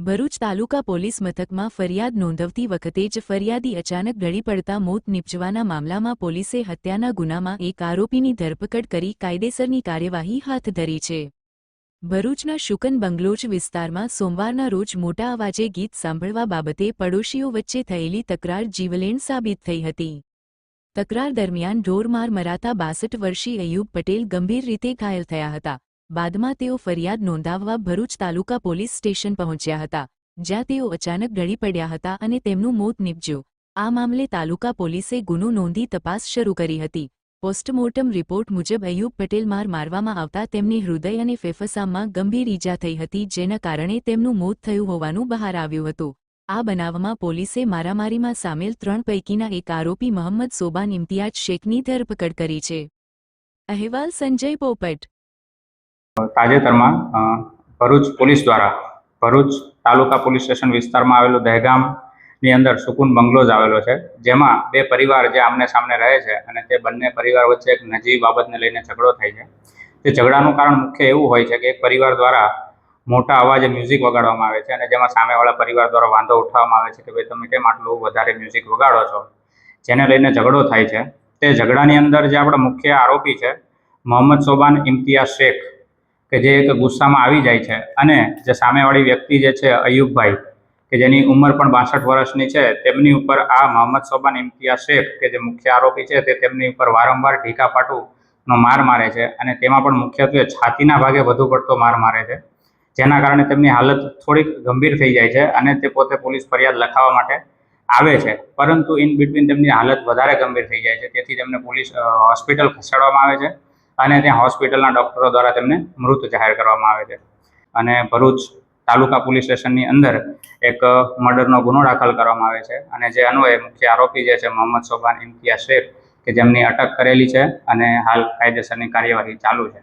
Bharuch taluka police મથકમાં ફરિયાદ નોંધવતી વખતે જ ફરિયાદી અચાનક ઢળી પડતા મોત નીપજવાના મામલામાં પોલીસે હત્યાના ગુનામાં એક આરોપીની ધરપકડ કરી કાયદેસરની કાર્યવાહી હાથ ધરી છે. ભરૂચના શુકન બંગલોજ વિસ્તારમાં સોમવારના રોજ મોટા અવાજે ગીત સાંભળવા બાબતે પડોશીઓ વચ્ચે થયેલી તકરાર જીવલેણ સાબિત થઈ હતી. તકરાર દરમિયાન ઢોરમાર મરાતા બાસઠ વર્ષીય અયુબ પટેલ ગંભીર રીતે ઘાયલ થયા હતા. બાદમાં તેઓ ફરિયાદ નોંધાવવા ભરૂચ તાલુકા પોલીસ સ્ટેશન પહોંચ્યા હતા, જ્યાં તેઓ અચાનક ઢળી પડ્યા હતા અને તેમનું મોત નીપજ્યું. આ મામલે તાલુકા પોલીસે ગુનો નોંધી તપાસ શરૂ કરી હતી. પોસ્ટમોર્ટમ રિપોર્ટ મુજબ અયુબ પટેલ માર મારવામાં આવતા તેમની હૃદય અને ફેફસામાં ગંભીર ઈજા થઈ હતી, જેના કારણે તેમનું મોત થયું હોવાનું બહાર આવ્યું હતું. આ બનાવમાં પોલીસે મારામારીમાં સામેલ ત્રણ પૈકીના એક આરોપી મોહમ્મદ સોબાન ઇમ્તિયાજ શેખની ધરપકડ કરી છે. અહેવાલ સંજય પોપટ તાજેતરમાં ભરૂચ પોલીસ દ્વારા, ભરૂચ તાલુકા પોલીસ સ્ટેશન વિસ્તારમાં આવેલું દહેગામની અંદર સુકુન બંગલોઝ આવેલો છે, જેમાં બે પરિવાર જે આમને સામને રહે છે અને તે બંને પરિવાર વચ્ચે એક નજીવી બાબતને લઈને ઝઘડો થાય છે. તે ઝઘડાનું કારણ મુખ્ય એવું હોય છે કે એક પરિવાર દ્વારા મોટા અવાજે મ્યુઝિક વગાડવામાં આવે છે અને જેમાં સામેવાળા પરિવાર દ્વારા વાંધો ઉઠાવવામાં આવે છે કે ભાઈ તમે કેમ આટલું વધારે મ્યુઝિક વગાડો છો? જેને લઈને ઝઘડો થાય છે. તે ઝઘડાની અંદર જે આપણા મુખ્ય આરોપી છે, મોહમ્મદ સોબાન ઇમ્તિયાઝ શેખ કે જે એક ગુસ્સામાં આવી જાય છે અને જે સામેવાળી વ્યક્તિ જે છે, અયુબભાઈ, કે જેની ઉંમર પણ બાસઠ વર્ષની છે, તેમની ઉપર આ મોહમ્મદ સોબાન, ઇમ્તિયાઝ શેખ કે જે મુખ્ય આરોપી છે, તે તેમની ઉપર વારંવાર ઢીકાપાટુનો માર મારે છે અને તેમાં પણ મુખ્યત્વે છાતીના ભાગે વધુ પડતો માર મારે છે. જેના કારણે તેમની હાલત થોડીક ગંભીર થઈ જાય છે અને તે પોતે પોલીસ ફરિયાદ લખાવવા માટે આવે છે. પરંતુ ઇન બિટવીન તેમની હાલત વધારે ગંભીર થઈ જાય છે. તેથી તેમને પોલીસ હોસ્પિટલ ખસેડવામાં આવે છે. અને ત્યાં હોસ્પિટલના ડૉક્ટરો દ્વારા તેમને મૃત જાહેર કરવામાં આવે છે. અને ભરૂચ તાલુકા પોલીસ સ્ટેશનની અંદર એક મર્ડરનો ગુનો દાખલ કરવામાં આવે છે. અને જે અન્વયે મુખ્ય આરોપી જે છે, મોહમ્મદ સોબાન ઇમ્તિયા શેખ, કે જેમની અટક કરેલી છે અને હાલ કાયદેસરની કાર્યવાહી ચાલુ છે.